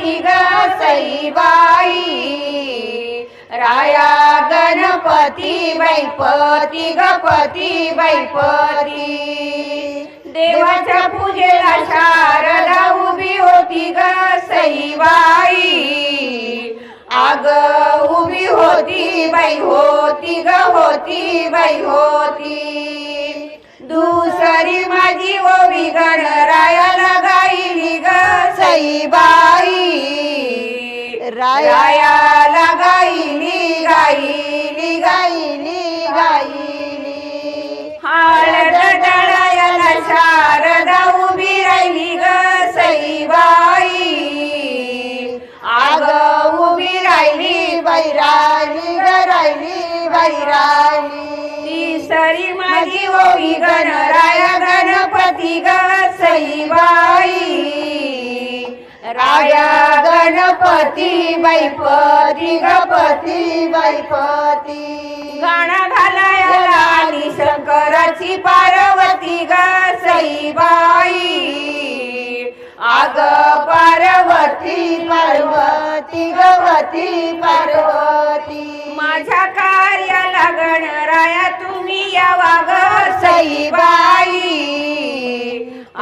गणपती ग सईबाई. राया गणपती बैपती गपती बैपती देवाच्या पूजेला शारदा उभी होती ग सईबाई. आग उभी होती बाई होती ग होती बाई होती. दुसरी माझी ओवी गणरायाला गाईली ग सईबाई. रायाला गाईली गाईली गाईली गाईली हळद डळायाला शारदा उभी राहिली ग सईबाई. माझी ओवी गणराया गणपती ग सईबाई राया गणपती बैपती गणपती बैपती. गण घालायला आली शंकराची पार्वती ग सईबाई आग पार्वती पार्वती गवती पार्वती. माझ्या कार्याला गणराया तुम्ही यावा ग सईबाई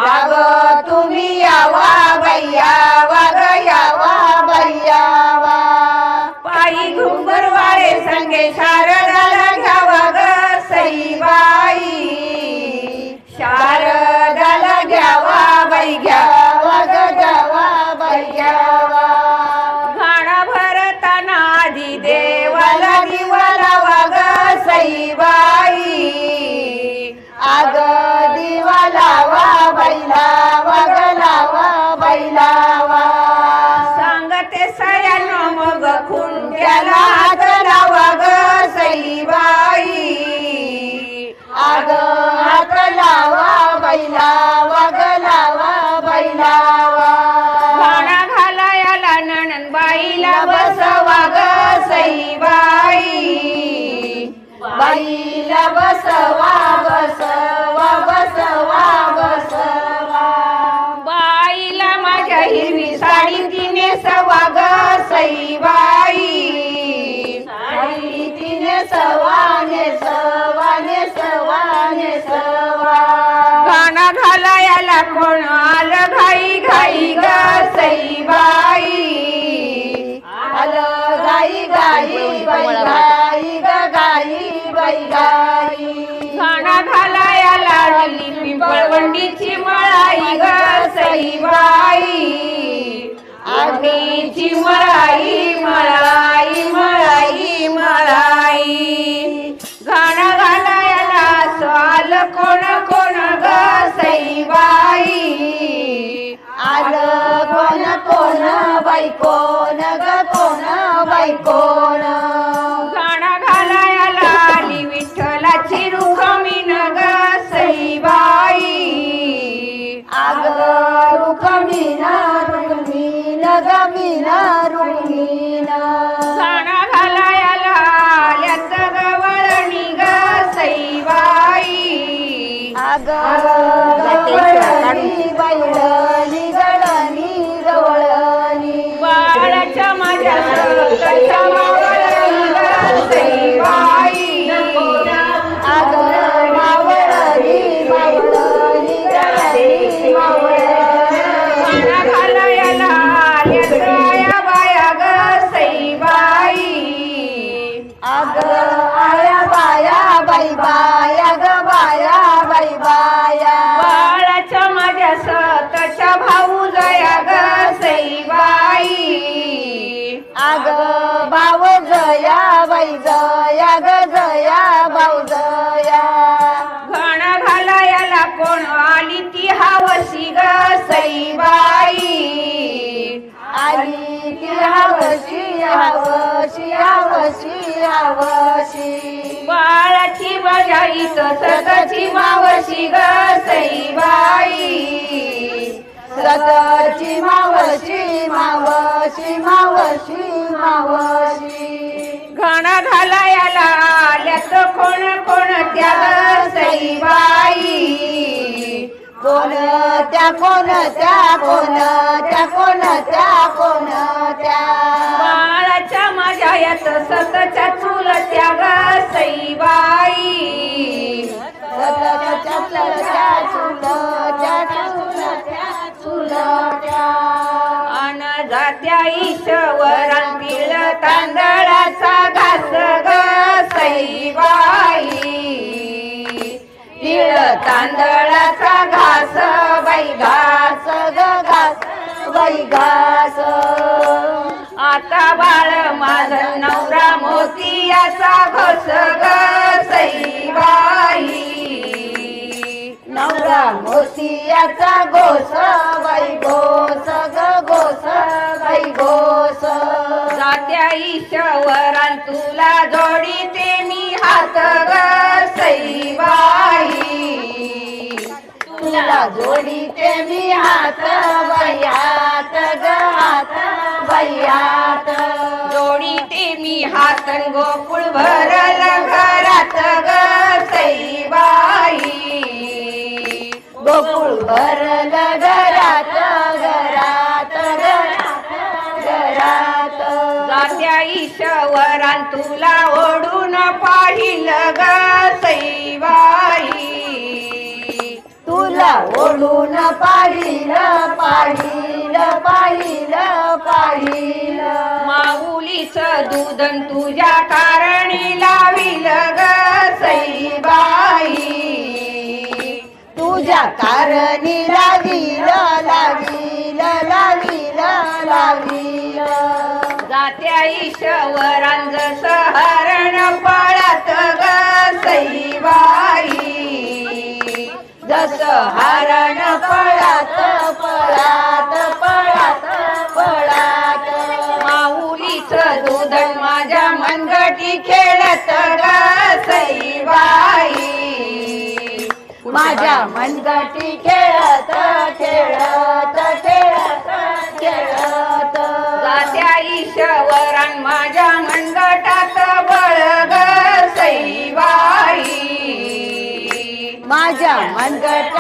आग तुम्ही यावा बैयावा ग यावा बैयावा पायी घुंगरवाळे संगे शारदाला बैलावा. घालायाला नणनबाईला बसवा ग सईबाई. बाईला बसवा बाई आलं गाई गाई बाई गाई ग गाई बाई गाई. गाणा घालायाला आली पिंपळवंडीची मळाई ग सईबाई आगीची मळाई मळाई मळाई मळाई. गाणं घालायला साल कोण कोण ग सईबाई आलं कोण बाई कोण ग कोण बाई बाया ग बाया बाई बाया. बाळाच्या माझ्या सतच्या भाऊ जया ग सईबाई. अग भाऊ जया बाई जया ग जया भाऊ जया. घण घालायला कोण आली ती हावशी ग सईबाई. आली ती हावशी हावशी हावशी हावशी. बाळाची बजाई सतची मावशी ग सईबाई. सतची मावशी मावशी मावशी मावशी. घण घालायला आल्यात कोण कोण त्या ग सईबाई त्या कोण त्या कोण त्या कोण त्या कोण त्या. बाळाच्या माझ्या यात सतच्या चुल त्या ग सईबाई सतच्या अन जात्या तांदळाचा घास ग सई तिळ तांदळाचा घास बाई घास ग घास बाई घास आता बाळ माझ नवरा मोतियाचा घोस ग सईबाई. नवरा मोतियाचा गोस जात्या ईश्वरान तुला जोडी ते मी हात ग सईबाई. तुला जोडी ते मी हात वयात ग हात वयात. जोडी ते मी हात गोकुळ भरल घरात ग सईबाई. गोकुळ भरल घरात शवरान तुला ओढून पाहिलं ग सैवाई तुला ओढून पाहिल पाहिल पाहिल पाहिल. माऊलीच दुधन तुझ्या कारणी लाविल ग सईबाई. तुझ्या कारणी लावील लावील लावील लावील. त्या ईश्वरान सहरण पाळत ग सईबाई. जस हरण पळात पळात पळात पळात. माऊलीच दुधन माझ्या मनगटी खेळत ग सईबाई. माझ्या मनगटी खेळत खेळत खेळत खेळत. त्या ईश्वरान माझ्या मनगटात बळग ग माझ्या मनगट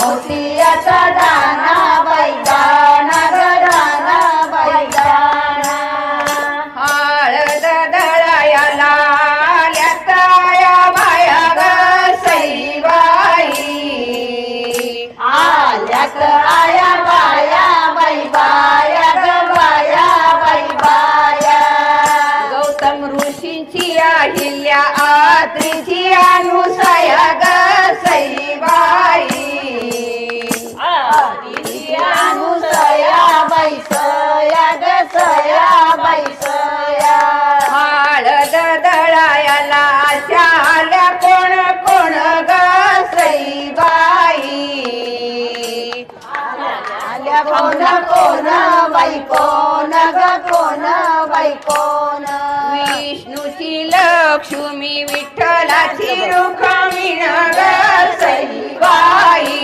मोतियाचा दार कोण कोण बाई कोण ग कोण बाई. कोण विष्णूची लक्ष्मी विठ्ठलाची रुक्मिण ग सईबाई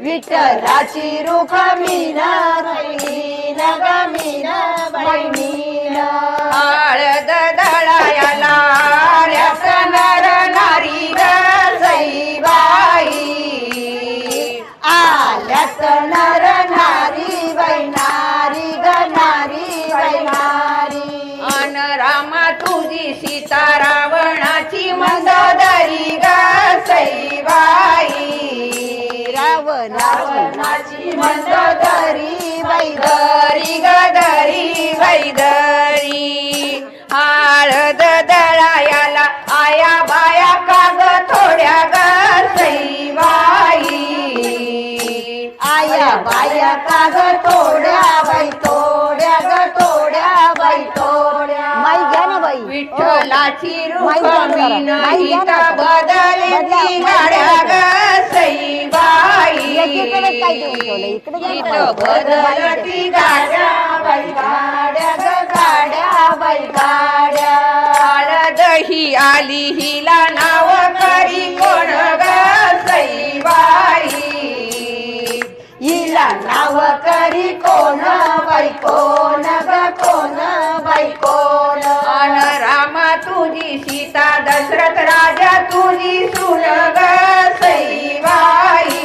विठ्ठलाची ग मीना बाई मीना नर नारी बाई नारी ग नारी बाई नारी अन रामा तुझी सीता रावणाची मंदोदरी ग सईबाई. रावण. रावणाची मंदोदरी बाई दरी ग दरी बाई दरी हळद बाया का ग तोड्या बाई तोड्या ग तोड्या बाई तोड्या माई घ्या ना बाई. विठ्ठलाची माई घ्या ना जरा. रुक्मिण माई घ्या ना गीता आता. बदलती बदला, माई गाड्या ग द्या इथं ना. बदलती गाड्या गाड्या ग गाड्या बाई गाड्या. आली हिला नाव करी कोण ग सईबाई. हिला नाव करी कोण बाई कोण ग कोण अन रामा तुझी सीता दशरथ राजा तुझी सुन ग सईबाई.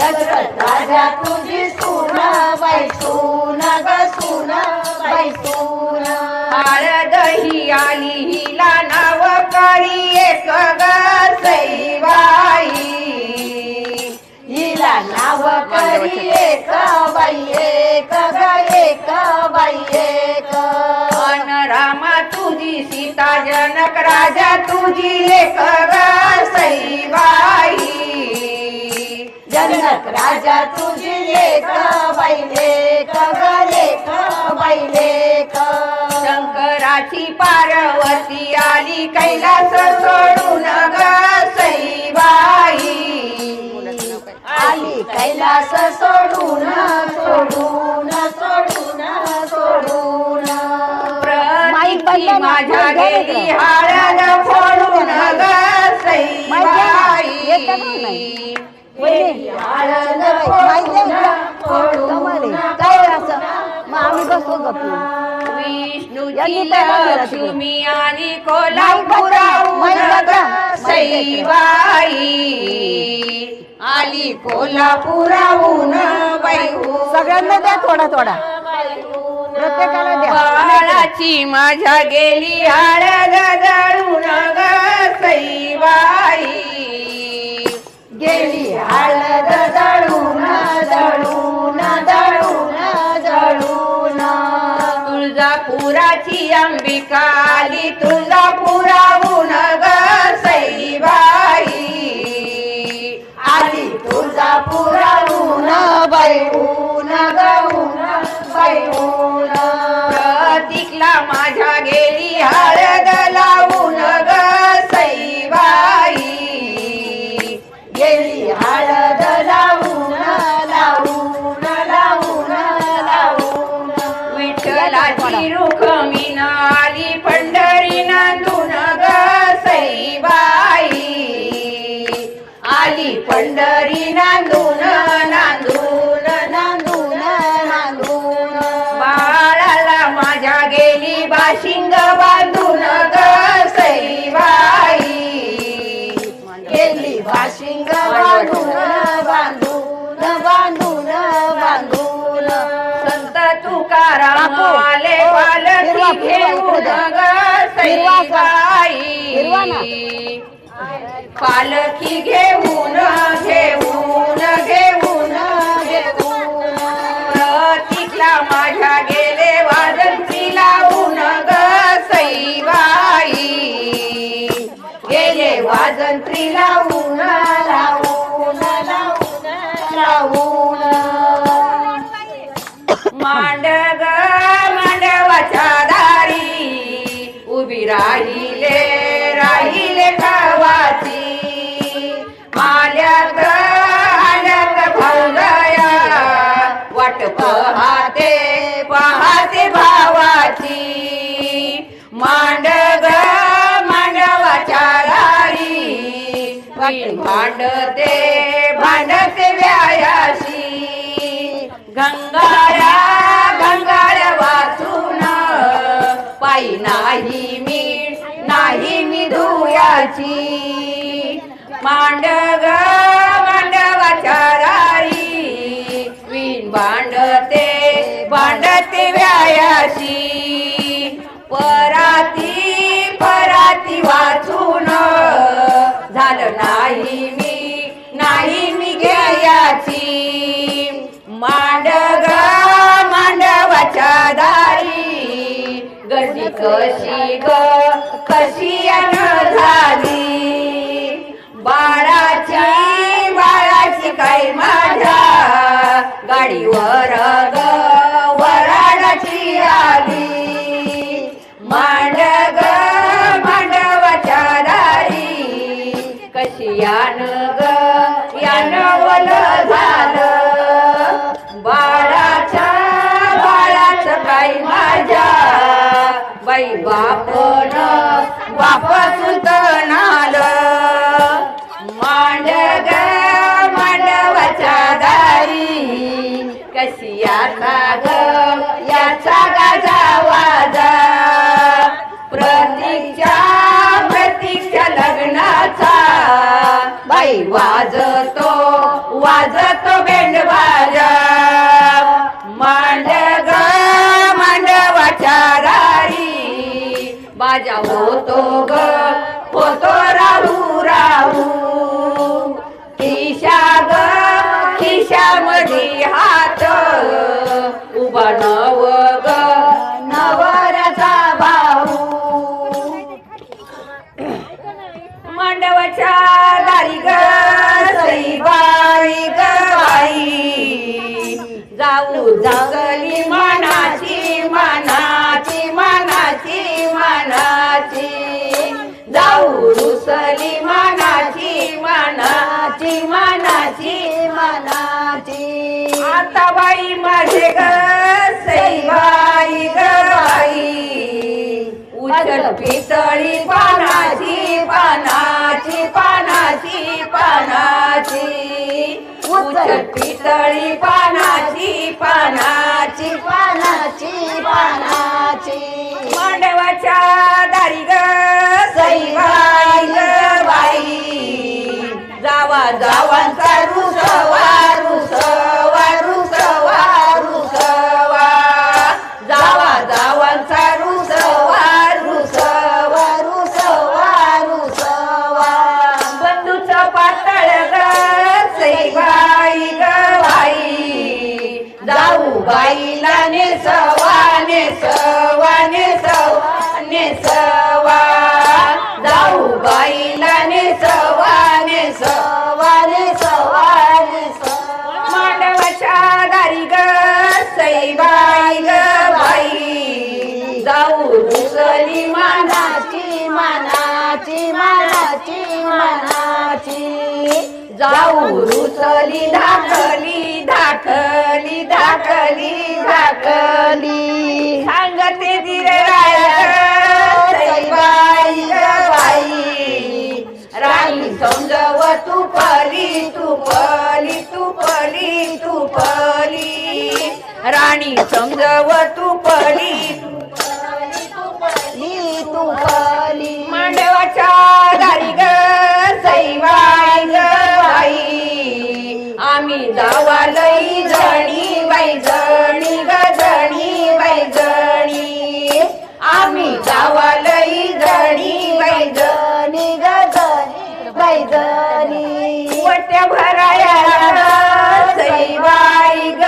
दशरथ राजा तुझी सुन बाई सून ग सुन बाई सून. दही आली हिला नाव करी एक ग सईबाई. हिला नाव करी एक बाई एक ग एक बाई एक. अन रामा तुझी सीता जनक राजा तुझी लेख ग सईबाई. जनक राजा तुझी लेख बाई लेख ग लेख बाई लेख. शंकराची पार्वती आली कैलास सोडून ग सईबाई. आली कैलास सोडून सोडून सोडून सोडून. ना, माझ्या गेली. हाळद फोडून ग आम्ही बसलो गप्पू. विष्णूची. लक्ष्मी आणि कोल्हापुराहून सईबाई. आली कोल्हापुराहून सगळ्यांना द्या थोडा थोडा. प्रत्येकाला द्या. बाळाची माझ्या गेली हळद जळून ग सईबाई. गेली हळद जळून जळून जळून जळून तुळजापुराची अंबिका आली तुळजापुराहून बाईऊन गऊन बाईऊन तिकला माझ्या गेली हळद बाशिंग बांधून ग सईबाई. गेली भाशिंग बांधून बांधून बांधून बांधून. संत तुकाराम आले पालखी घेऊन ना. सईबाई. पालखी घेऊन घेऊन घेऊन घेऊन. लावून लावून लावून. लावून मांडग मांडवाच्या दारी उभी राहिले राहिले भांडते भांडते व्यायाशी. गंगाळ्या गंगाळ्या वाचून. पायी नाही मी नाही मी धुयाची. मांडग मांडवाच्या दारी विण भांडते भांडते व्यायाशी. पराती घ्यायाची मांडग मांडवाच्या दारी. गटी कशी ग? कशी झाली? बाळाची बाळाची काय माझ्या? गाडीवर बापन बाप मांड ग मांडवाच्या दारी. कशी आता ग याचा गाजा वाजा. प्रतीक्षा प्रतीक्षा लग्नाचा. बाई वाजतो जाऊ तो ग. पितळी पानाची पानाची पानाची पानाची. उचल पितळी पानाची पानाची पानाची पानाची. मांडवाच्या दारी ग सैवाई ग बाई. जावा जावांचा रुसवा रुसवा. बाईला सवाने सवाने सवाने नेसवा. जाऊ रुसली दाखली दाखली दाखली दाखली सांगते दिरे बाई बाई. राणी समजव तू पली तू पली तू पली तू पली. राणी समजव तू पली ली तू पली. मांडवाच्या दारी ग सैवा आम्ही जावा लई जणी बाई गजणी ग आम्ही जावा लई जणी बाई गजणी जनी वट्या भराया सईबाई ग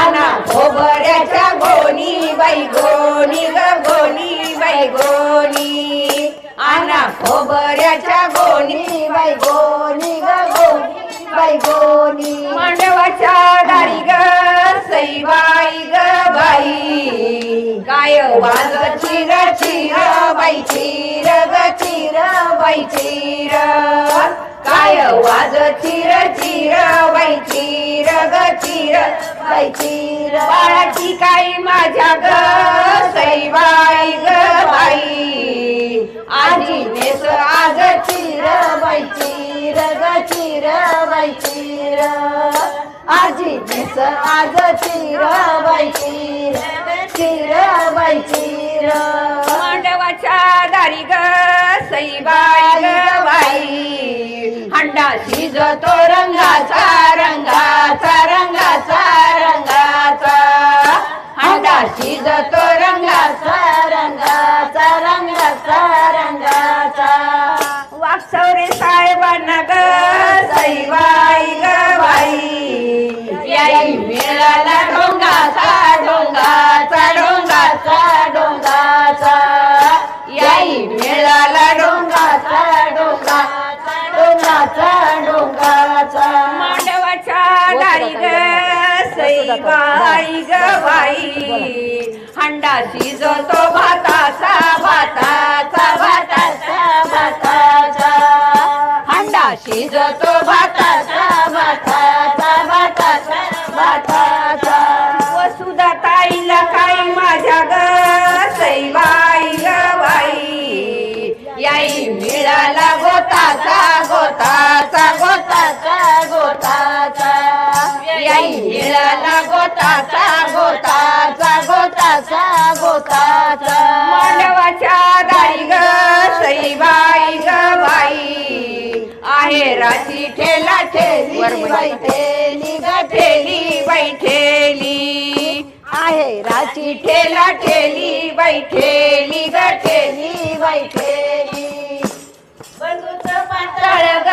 आना खोबऱ्याच्या गोणी बाई गोणी ग गोणी बाई गोणी. ना खोबऱ्याच्या गोणी बाई गोनी ग गोनी बाई गोनी मांडवाच्या दारी ग सईबाई ग बाई. काय वाज चिर चिर बाई चिर ग चिर बाई चिर. काय वाज चिर चिर बाई चिर ग चिर बाई चिर. बाळाची काही माझ्या ग सईबाई ग बाई. आजी नेस आज चिर बाई चिर ग चिर बाई चिर. आजी दिस आज चिर बाई चिर चिर बाई चिर. मांडवाच्या दारी ग सईबाई ग बाई. हंडा शिजतो रंगाचा रंगाचा रंगाचा रंगाचा. हंडा शिजतो रंगाचा बाई गवाई हंडा शिजतो भाताचा भाताचा भाताचा भाताचा. हंडा शिजतो भाताचा भाताचा भाताचा भाताचा. वसुधा ताईला काही माझ्या ग सैबाई गवाई याई मिळाला गोताचा गोताचा गोताचा गोताचा मांडवाच्या दारी ग सईबाई ग बाई. आहे राशी ठेला ठेली ठेली बाई ठेली ग ठेली बाई ठेली आहे राची ठेला ठेली बाई ठेली ग ठेली ठेली बाई ठेली पातळ ग ग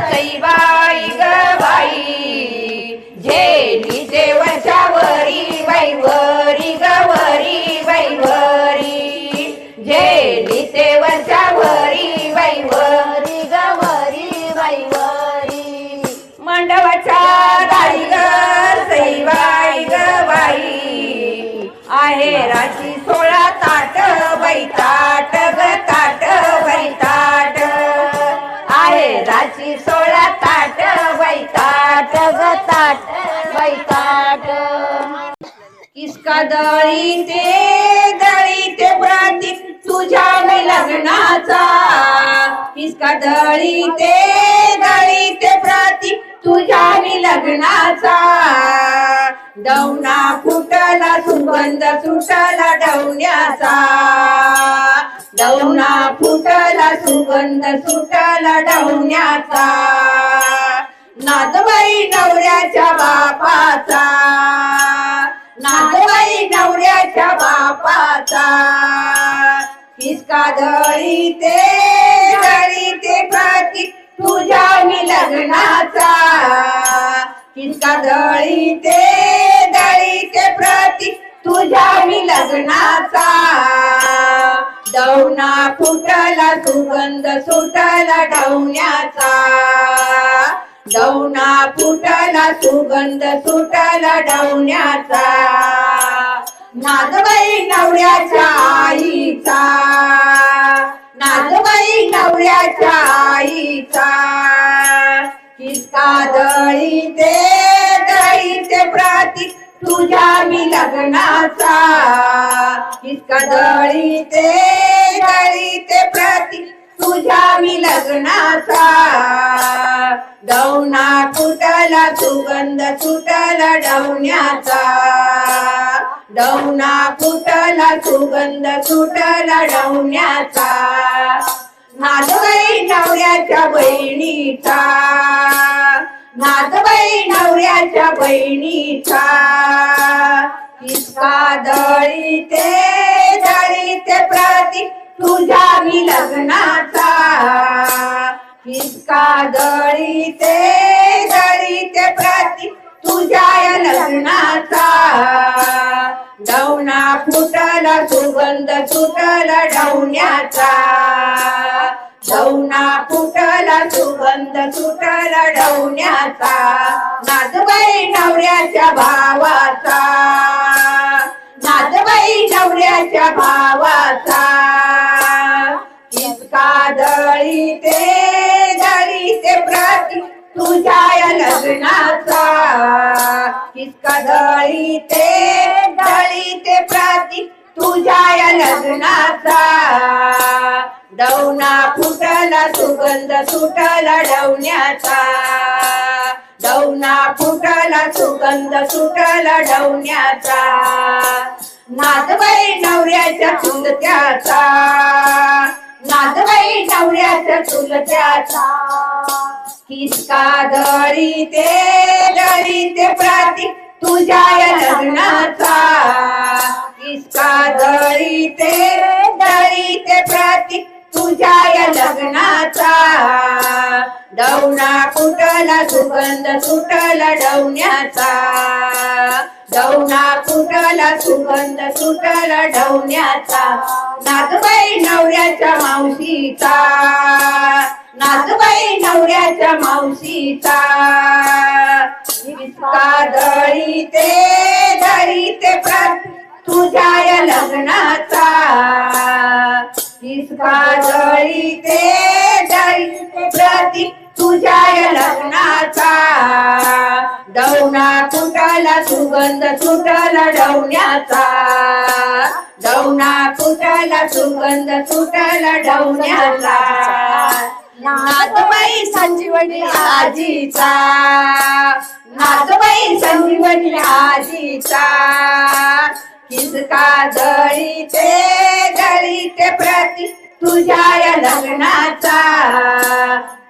बाई बाई ग बाई. वरी झेली वैवरी गवरी वैवरी वरी वरी कदळी दळी ते दळी ते प्रतीक तुझ्या मी लग्नाचा? किसका दळी ते दळी ते प्रतीक तुझ्या मी लग्नाचा? दौना फुटला सुगंध सुटला डवण्याचा दौना फुटला सुगंध सुटला डवण्याचा नादबाई नवऱ्याच्या बापाचा. बापाचा किसका दळी ते? दळी ते प्रतीक तुझ्या मी लग्नाचा किसका धळी ते? दळी ते प्रतीक तुझ्या मी लग्नाचा दौना फुटला सुगंध सुटला डवण्याचा दौना फुटला सुगंध सुटला डवण्याचा नागबाई नवऱ्याच्या आईचा. नागबाई नवऱ्याच्या आईचा. किसका दळी ते दळी ते तुझ्या मी लग्नाचा. किसका दळी ते दळी तुझ्या मी लग्नाचा. डवना फुटला सुगंध सुटला डवण्याचा. डौना फुटला सुगंध सुटला डवण्याचा. नादबाई नवऱ्याच्या बहिणीचा. नादबाई नवऱ्याच्या बहिणीचा. किसका दळी ते दळी ते प्रतीक तुझ्या मी लग्नाचा. किसका दळी ते दळी ते प्रतीक तुझ्या या लग्नाचा. डवना फुटला सुगंध सुटला डवण्याचा. डवना फुटला सुगंध सुटला डवण्याचा. नादबाई नवऱ्याच्या भावाचा. नादबाई नवऱ्याच्या भावाचा. इतका दळी ते तुझ्या लग्नाचा किसका दळी ते दळी ते प्रतीक तुझ्या लग्नाचा डवना फुटला सुगंध सुटला डवण्याचा. डवना फुटला सुगंध सुटला डवण्याचा. नादबाई नवऱ्याच्या चुलत्याचा. नादबाई नवऱ्याच्या चुलत्याचा. किसका दळी ते दळी ते प्रतीक तुझ्या या लग्नाचा. किसका दळी ते दळी ते प्राती तुझ्या या लग्नाचा. डवना कुटला सुगंध सुटला डवण्याचा डवना कुटला सुगंध सुटला डवण्याचा नागबाई नवऱ्याच्या मावशीचा. नागबाई नवऱ्याच्या मावशीचा. दळी ते दळी ते प्रत तुझ्या या लग्नाचा. इसका दळी ते दळी ते प्रतीक तुझ्या या लग्नाचा. दौना फुटला सुगंध सुटला डवण्याचा. दौना फुटला सुगंध सुटला डवण्याचा. नाथबाई संजीवनी आजीचा. नाथबाई संजीवनी आजीचा. किसका दळी ते दळी ते प्रति तुझ्या या लग्नाचा.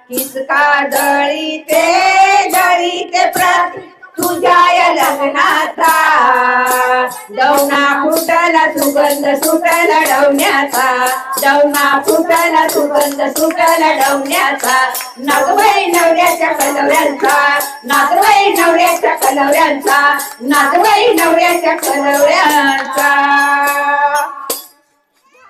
किसका दळी ते दळी ते प्रति तुझ्या लग्नाचा. दौना फुटला सुगंध सुटला डवण्याचा दौना फुटला सुगंध सुटला डवण्याचा नागबाई नवऱ्याच्या कलव्यांचा. नागवाई नवऱ्याच्या कलव्यांचा. नागबाई नवऱ्याच्या कलव्यांचा.